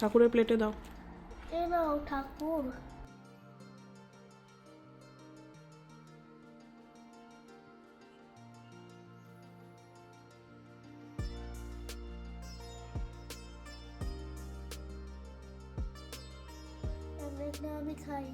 ঠাকুরের প্লেটে দাও। নাও ঠাকুর। আমি খাই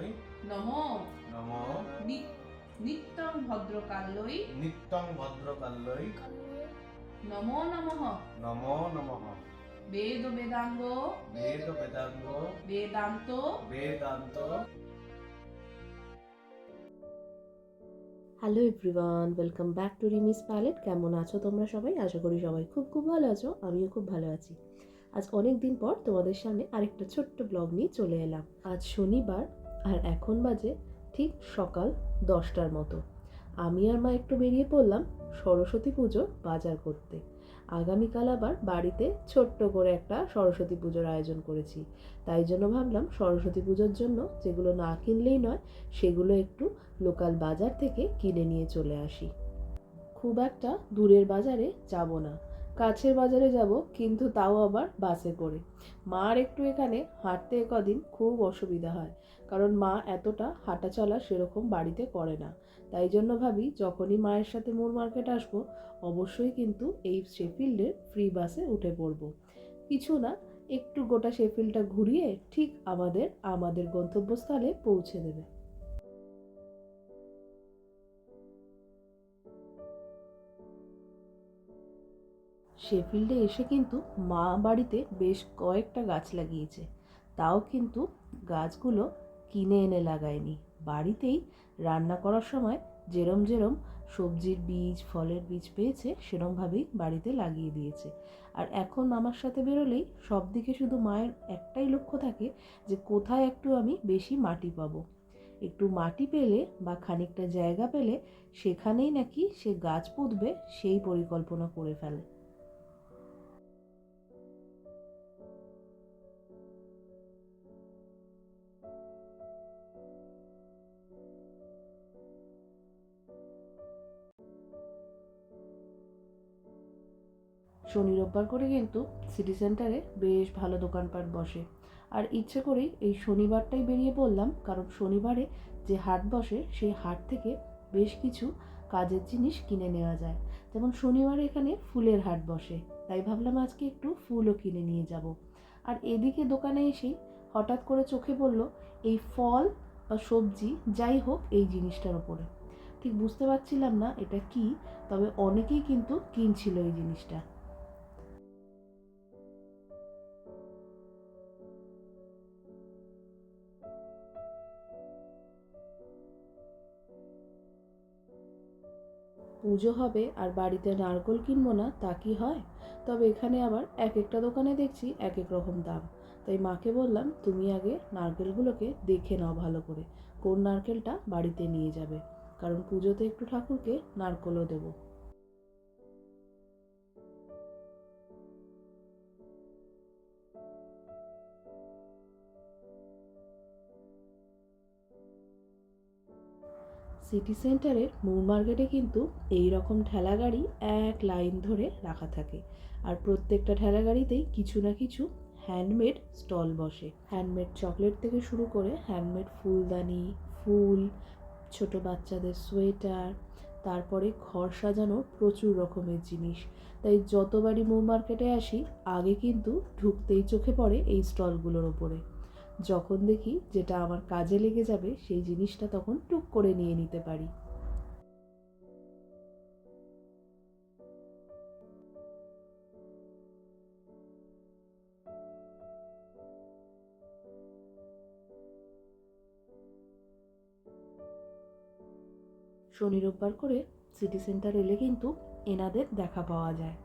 সরস্বত্যই নমো। নমো। নিত্যং নিত্যং নমো নমঃ। নমো নমঃ। বেদ বেদাঙ্গ। বেদ বেদাঙ্গ। Vedanta. Vedanta. Hello everyone welcome back to Rimi's palette. কেমন আছো তোমরা সবাই? আশা করি সবাই খুব খুব ভালো আছো আমিও খুব ভালো আছি। আজ অনেক দিন পর তোমাদের সামনে আরেকটা ছোট্ট ব্লগ নিয়ে চলে এলাম। আজ শনিবার আর এখন বাজে ঠিক সকাল দশটার মতো। আমি আর মা একটু বেরিয়ে পড়লাম সরস্বতী পুজোর বাজার করতে। আগামীকাল আবার বাড়িতে ছোট্ট করে একটা সরস্বতী পুজোর আয়োজন করেছি। তাই জন্য ভাবলাম সরস্বতী পুজোর জন্য যেগুলো না কিনলেই নয়, সেগুলো একটু লোকাল বাজার থেকে কিনে নিয়ে চলে আসি। খুব একটা দূরের বাজারে যাব না। কাছের বাজারে যাব, কিন্তু তাও আবার বাসে করে। মার একটু এখানে হাঁটতে কদিন খুব অসুবিধা হয়। কারণ মা এতটা হাঁটা চলা সেরকম বাড়িতে করে না। তাই জন্য ভাবি, যখনই মায়ের সাথে মোর মার্কেট আসব, অবশ্যই কিন্তু এই শেফিল্ডের ফ্রি বাসে উঠে পড়ব। কিছু না, একটু গোটা শেফিল্ডটা ঘুরিয়ে ঠিক আমাদের আমাদের গন্তব্যস্থলে পৌঁছে দেবে। শেফিল্ডে এসে কিন্তু মা বাড়িতে বেশ কয়েকটা গাছ লাগিয়েছে। তাও কিন্তু গাছগুলো কিনে এনে লাগায়নি। বাড়িতেই রান্না করার সময় যেরম যেরম সবজির বীজ, ফলের বীজ পেয়েছে, সেরমভাবেই বাড়িতে লাগিয়ে দিয়েছে। আর এখন আমার সাথে বেরোলেই সব দিকে শুধু মায়ের একটাই লক্ষ্য থাকে যে কোথায় একটু আমি বেশি মাটি পাবো। একটু মাটি পেলে বা খানিকটা জায়গা পেলে সেখানেই নাকি সে গাছ পুঁতবে, সেই পরিকল্পনা করে ফেলে। শনি রোববার করে কিন্তু সিটি সেন্টারে বেশ ভালো দোকানপাট বসে। আর ইচ্ছে করেই এই শনিবারটাই বেরিয়ে পড়লাম, কারণ শনিবারে যে হাট বসে, সেই হাট থেকে বেশ কিছু কাজের জিনিস কিনে নেওয়া যায়। যেমন শনিবারে এখানে ফুলের হাট বসে, তাই ভাবলাম আজকে একটু ফুলও কিনে নিয়ে যাব। আর এদিকে দোকানে এসেই হঠাৎ করে চোখে পড়ল এই ফল বা সবজি, যাই হোক এই জিনিসটার ওপরে। ঠিক বুঝতে পারছিলাম না এটা কি, তবে অনেকেই কিন্তু কিনছিল এই জিনিসটা। পুজো হবে আর বাড়িতে নারকোল কিনবো না, তা কি হয়? তবে এখানে আবার এক একটা দোকানে দেখছি এক এক রকম দাম। তাই মাকে বললাম, তুমি আগে নারকেলগুলোকে দেখে নাও ভালো করে। কোন নারকেলটা বাড়িতে নিয়ে যাবে? কারণ পুজোতে একটু ঠাকুরকে নারকলও দেবো। সিটি সেন্টারের মূল মার্কেটে কিন্তু এই রকম ঠেলা গাড়ি এক লাইন ধরে রাখা থাকে। আর প্রত্যেকটা ঠেলা গাড়িতেই কিছু না কিছু হ্যান্ডমেড স্টল বসে। হ্যান্ডমেড চকলেট থেকে শুরু করে হ্যান্ডমেড ফুলদানি, ফুল, ছোট বাচ্চাদের সোয়েটার তারপরে ঘর সাজানো প্রচুর রকমের জিনিস। তাই যতবারই মূল মার্কেটে আসি, আগে কিন্তু ঢুকতেই চোখে পড়ে এই স্টলগুলোর ওপরে। যখন দেখি যেটা আমার কাজে লেগে যাবে, সেই জিনিসটা তখন টুক করে নিয়ে নিতে পারি। শনি রোববার করে সিটি সেন্টার এলে কিন্তু এনাদের দেখা পাওয়া যায়।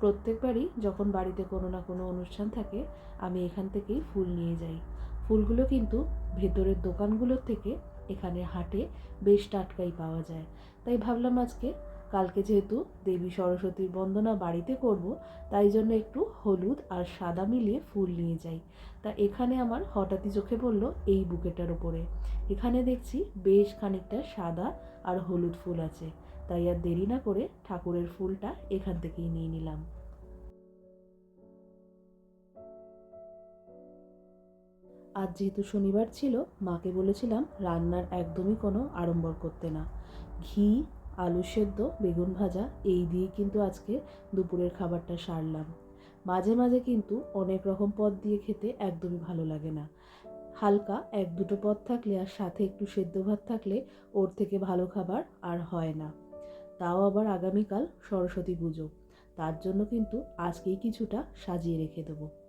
প্রত্যেকবারই যখন বাড়িতে কোনো না কোনো অনুষ্ঠান থাকে, আমি এখান থেকেই ফুল নিয়ে যাই। ফুলগুলো কিন্তু ভেতরের দোকানগুলোর থেকে এখানে হাটে বেশ টাটকাই পাওয়া যায়। তাই ভাবলাম আজকে কালকে যেহেতু দেবী সরস্বতীর বন্দনা বাড়িতে করব, তাই জন্য একটু হলুদ আর সাদা মিলিয়ে ফুল নিয়ে যাই। তা এখানে আমার হঠাৎই চোখে পড়ল এই বুকেটার ওপরে এখানে দেখছি বেশ খানিকটা সাদা আর হলুদ ফুল আছে। তাই আর দেরি না করে ঠাকুরের ফুলটা এখান থেকেই নিয়ে নিলাম। আজ যেহেতু শনিবার ছিল, মাকে বলেছিলাম রান্নার একদমই কোনো আড়ম্বর করতে না। ঘি, আলু সেদ্ধ, বেগুন ভাজা, এই দিয়ে কিন্তু আজকে দুপুরের খাবারটা সারলাম। মাঝে মাঝে কিন্তু অনেক রকম পদ দিয়ে খেতে একদমই ভালো লাগে না। হালকা এক দুটো পদ থাকলে আর সাথে একটু সেদ্ধ ভাত থাকলে ওর থেকে ভালো খাবার আর হয় না। তাও আবার আগামীকাল সরস্বতী পুজো। তার জন্য কিন্তু আজকেই কিছুটা সাজিয়ে রেখে দেবো।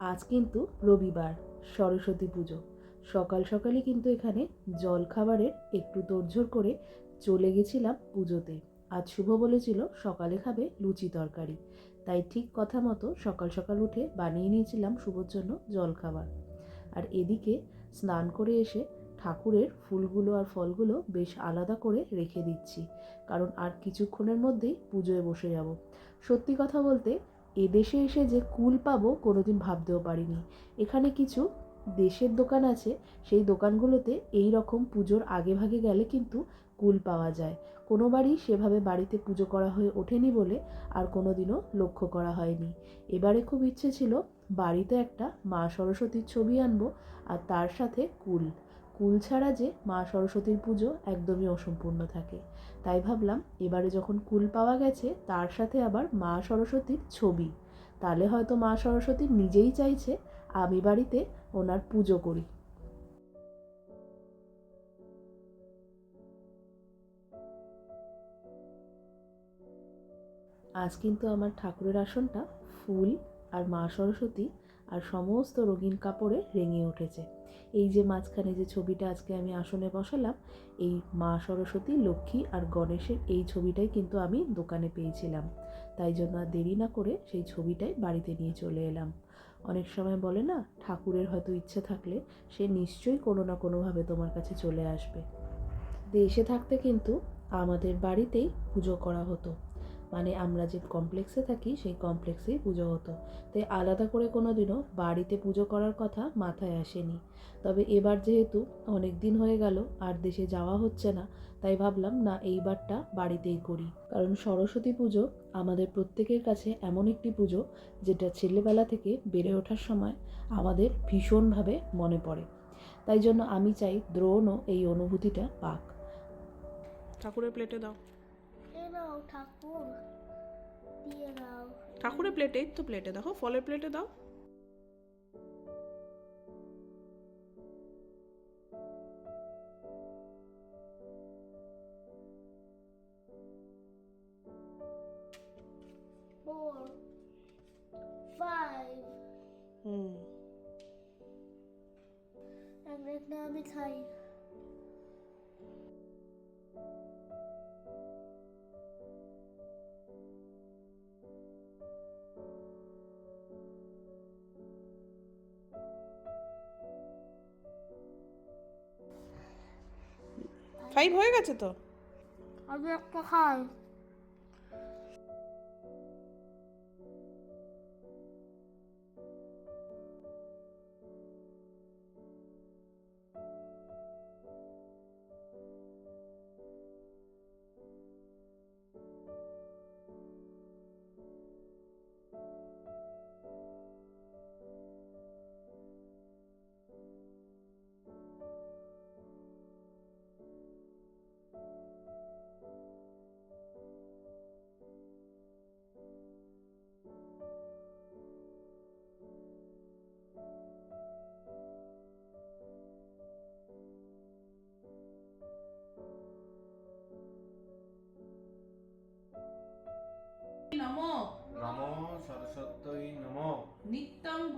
আজ কিন্তু রবিবার, সরস্বতী পুজো। সকাল সকালই কিন্তু এখানে জল খাবারের একটু তোড়ঝোড় করে চলে গেছিলাম পুজোতে। আজ শুভ বলেছিল সকালে খাবে লুচি তরকারি। তাই ঠিক কথা মতো সকাল সকাল উঠে বানিয়ে নিয়েছিলাম শুভর জন্য জল খাবার আর এদিকে স্নান করে এসে ঠাকুরের ফুলগুলো আর ফলগুলো বেশ আলাদা করে রেখে দিচ্ছি। কারণ আর কিছুক্ষণের মধ্যেই পুজোয় বসে যাব। সত্যি কথা বলতে এদেশে এসে যে কুল পাবো কোনোদিন ভাবতেও পারিনি। এখানে কিছু দেশের দোকান আছে, সেই দোকানগুলোতে এই রকম পুজোর আগে ভাগে গেলে কিন্তু কুল পাওয়া যায়। কোনোবারই সেভাবে বাড়িতে পুজো করা হয়ে ওঠেনি বলে আর কোনো দিনও লক্ষ্য করা হয়নি। এবারে খুব ইচ্ছে ছিল বাড়িতে একটা মা সরস্বতীর ছবি আনব আর তার সাথে কুল। কুল ছাড়া যে মা সরস্বতীর পুজো একদমই অসম্পূর্ণ থাকে। তাই ভাবলাম এবারে যখন কুল পাওয়া গেছে, তার সাথে আবার মা সরস্বতীর ছবি। তাহলে হয়তো মা সরস্বতী নিজেই চাইছে, আমি বাড়িতে ওনার পুজো করি। আজ কিন্তু আমার ঠাকুরের আসনটা ফুল আর মা সরস্বতী আর সমস্ত রঙিন কাপড়ে রেঙে উঠেছে। এই যে মাঝখানে যে ছবিটা আজকে আমি আসনে বসালাম, এই মা সরস্বতী, লক্ষ্মী আর গণেশের এই ছবিটাই কিন্তু আমি দোকানে পেয়েছিলাম। তাই জন্য আর দেরি না করে সেই ছবিটাই বাড়িতে নিয়ে চলে এলাম। অনেক সময় বলে না, ঠাকুরের হয়তো ইচ্ছে থাকলে সে নিশ্চয়ই কোনো না কোনোভাবে তোমার কাছে চলে আসবে। দেশে থাকতে কিন্তু আমাদের বাড়িতেই পুজো করা হতো। মানে আমরা যে কমপ্লেক্সে থাকি, সেই কমপ্লেক্সেই পুজো হতো। তাই আলাদা করে কোনো দিনও বাড়িতে পুজো করার কথা মাথায় আসেনি। তবে এবার যেহেতু অনেক দিন হয়ে গেল, আর দেশে যাওয়া হচ্ছে না, তাই ভাবলাম, না, এইবারটা বাড়িতেই করি। কারণ সরস্বতী পুজো আমাদের প্রত্যেকের কাছে এমন একটি পুজো, যেটা ছেলেবেলা থেকে বেড়ে ওঠার সময় আমাদের ভীষণভাবে মনে পড়ে। তাই জন্য আমি চাই দ্রোণও এই অনুভূতিটা পাক। ঠাকুরের প্লেটে দাও। ঠাকুর। দিয়ে দাও। ঠাকুরের প্লেটে এই তো প্লেটে দেখো ফলের প্লেটে দাও। আমি খাই। ফাইভ হয়ে গেছে তো? আমি একটা খাই।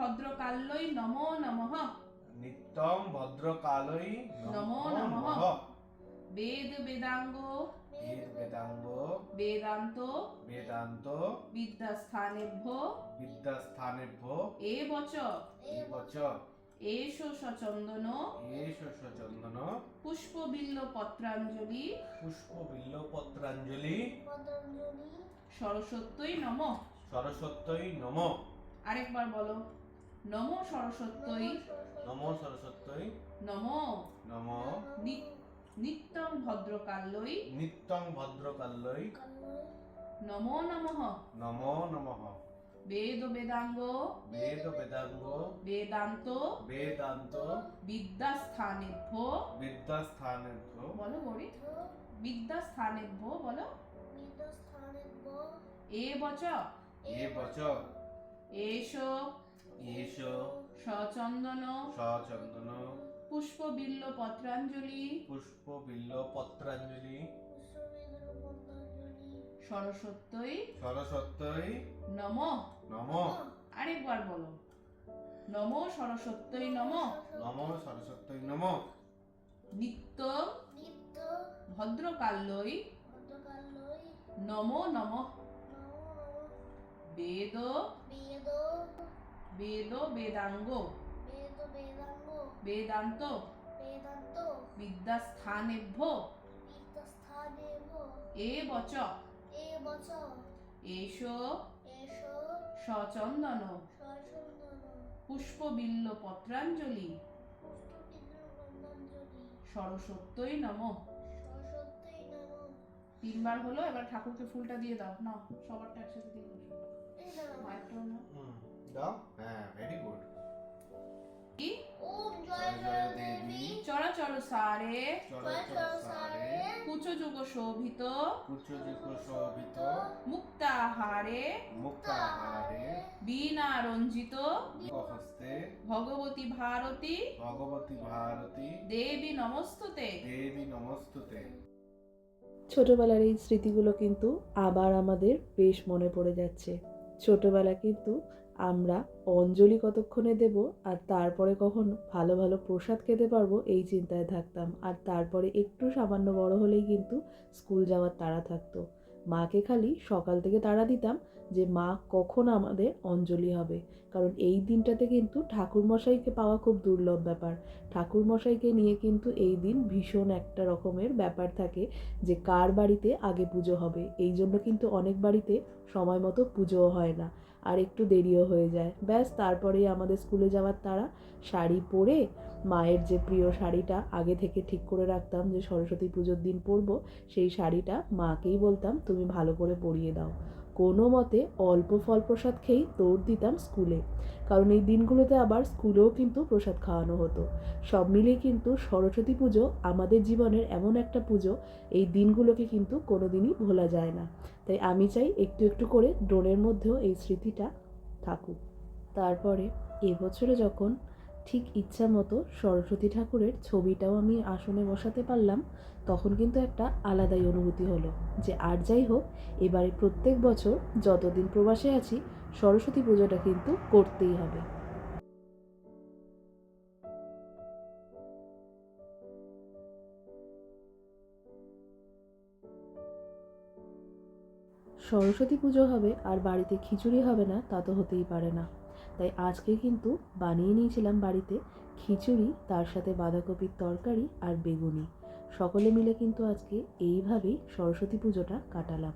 ভদ্রকাল্যই নমো নমঃ। নিত্যম ভদ্রকালই নমো নমো বেদ বেদাঙ্গ। বেদ বেদাঙ্গ। বেদান্ত। বেদান্ত। বিদ্যাস্থানেভ্য। বিদ্যাস্থানেভ্য। এ বচ এবচ এষ সচন্দন। এষ সচন্দন। পুষ্পবিল্ল পত্রাঞ্জলি পুষ্পবিল্ল পত্রাঞ্জলি। সরস্বত্যই নম। সরস্বত্যই নম। আরেকবার বলো। নম সরস্বত্যই। নম সরস্বত্যই। নম। নম। নিত্যং ভদ্রকাল্যই নিত্যং ভদ্রকাল্যই কালয় নমো নমঃ। নমো নমঃ। বেদ বেদাঙ্গ। বেদ বেদাঙ্গ। বেদান্ত। বেদান্ত। বিদ্যাস্থানেভ্য। বিদ্যাস্থানেভ্য। বলো গৌরী। বিদ্যাস্থানেভ্য। বলো। নিদস্থানে ব এ বচ। এবচ এষ সচন্দন সচন্দন পুষ্পবিল্ল পত্রাঞ্জলি পুষ্পবিল্ল পত্রাঞ্জলি সরস্বত্যই সরস্বত্যই নম। নম। আরেকবার বলো। নম সরস্বত্যই নম। নম সরস্বত্যই নম। নিত্য নিত্য ভদ্রকাল্যই ভদ্রকালয় নম নম। নম। বেদ বেদ বেদ বেদাঙ্গ বেদ বেদাঙ্গ বেদান্ত বেদান্ত বিদ্যাস্থানেভ্য বিদ্যস্থানে ব এ বচ এ বচ এষ এষ সচন্দন সচন্দন পুষ্পবিল্ল পত্রাঞ্জলি সরস্বত্যই নম তিনবার হলো এবার ঠাকুরকে ফুলটা দিয়ে দাও। না সবারটা একসাথে দিয়ে বসো হ্যাঁ ভেরি গুড কি? ওম জয় জয় দেবী। চরাচর সারে। চরচর সারে। কুচ যুগ শোভিত। কুচযুগ শোভিত। মুক্তাহারে। মুক্তাহারে। বীণা রঞ্জিত। হস্তে ভগবতী ভারতী। ভগবতী ভারতী। দেবী নমস্তুতে। দেবী নমস্তুতে। ছোটবেলার এই স্মৃতিগুলো কিন্তু আবার আমাদের বেশ মনে পড়ে যাচ্ছে। ছোটবেলা কিন্তু আমরা অঞ্জলি কতক্ষণে দেব আর তারপরে কখন ভালো ভালো প্রসাদ খেতে পারব এই চিন্তায় থাকতাম। আর তারপরে একটু সামান্য বড় হলেই কিন্তু স্কুল যাওয়ার তাড়া থাকতো। মাকে খালি সকাল থেকে তাড়া দিতাম যে, মা, কখন আমাদের অঞ্জলি হবে? কারণ এই দিনটাতে কিন্তু ঠাকুরমশাইকে পাওয়া খুব দুর্লভ ব্যাপার। ঠাকুরমশাইকে নিয়ে কিন্তু এই দিন ভীষণ একটা রকমের ব্যাপার থাকে যে, কার বাড়িতে আগে পুজো হবে? এই জন্য কিন্তু অনেক বাড়িতে সময় মতো পুজোও হয় না। আর একটু দেরিও হয়ে যায়। ব্যাস, তারপরেই আমাদের স্কুলে যাওয়ার তারা শাড়ি পরে মায়ের যে প্রিয় শাড়িটা, আগে থেকে ঠিক করে রাখতাম যে সরস্বতী পুজোর দিন পরবো, সেই শাড়িটা মাকেই বলতাম, তুমি ভালো করে পরিয়ে দাও। কোনো মতে অল্প ফল প্রসাদ খেয়েই দৌড় দিতাম স্কুলে। কারণ এই দিনগুলোতে আবার স্কুলেও কিন্তু প্রসাদ খাওয়ানো হতো। সব মিলিয়ে কিন্তু সরস্বতী পুজো আমাদের জীবনের এমন একটা পুজো, এই দিনগুলোকে কিন্তু কোনোদিনই ভোলা যায় না। তাই আমি চাই একটু একটু করে ড্রোনের মধ্যেও এই স্মৃতিটা থাকুক। তারপরে এবছরে যখন ঠিক ইচ্ছা মতো সরস্বতী ঠাকুরের ছবিটাও আমি আসনে বসাতে পারলাম, তখন কিন্তু একটা আলাদাই অনুভূতি হলো যে আর যাই হোক, এবারে প্রত্যেক বছর যতদিন প্রবাসে আছি, সরস্বতী পুজোটা কিন্তু করতেই হবে। সরস্বতী পুজো হবে আর বাড়িতে খিচুড়ি হবে না, তা তো হতেই পারে না। তাই আজকে কিন্তু বানিয়ে নিয়েছিলাম বাড়িতে খিচুড়ি, তার সাথে বাঁধাকপির তরকারি আর বেগুনি। সকলে মিলে কিন্তু আজকে এইভাবেই সরস্বতী পুজোটা কাটালাম।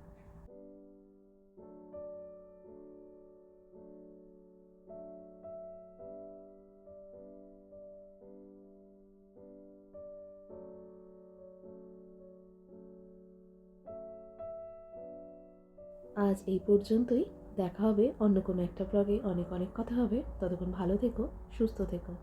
আজ এই পর্যন্তই। দেখা হবে অন্য কোনো একটা ব্লগে অনেক অনেক কথা হবে। ততক্ষণ ভালো থেকো, সুস্থ থেকো।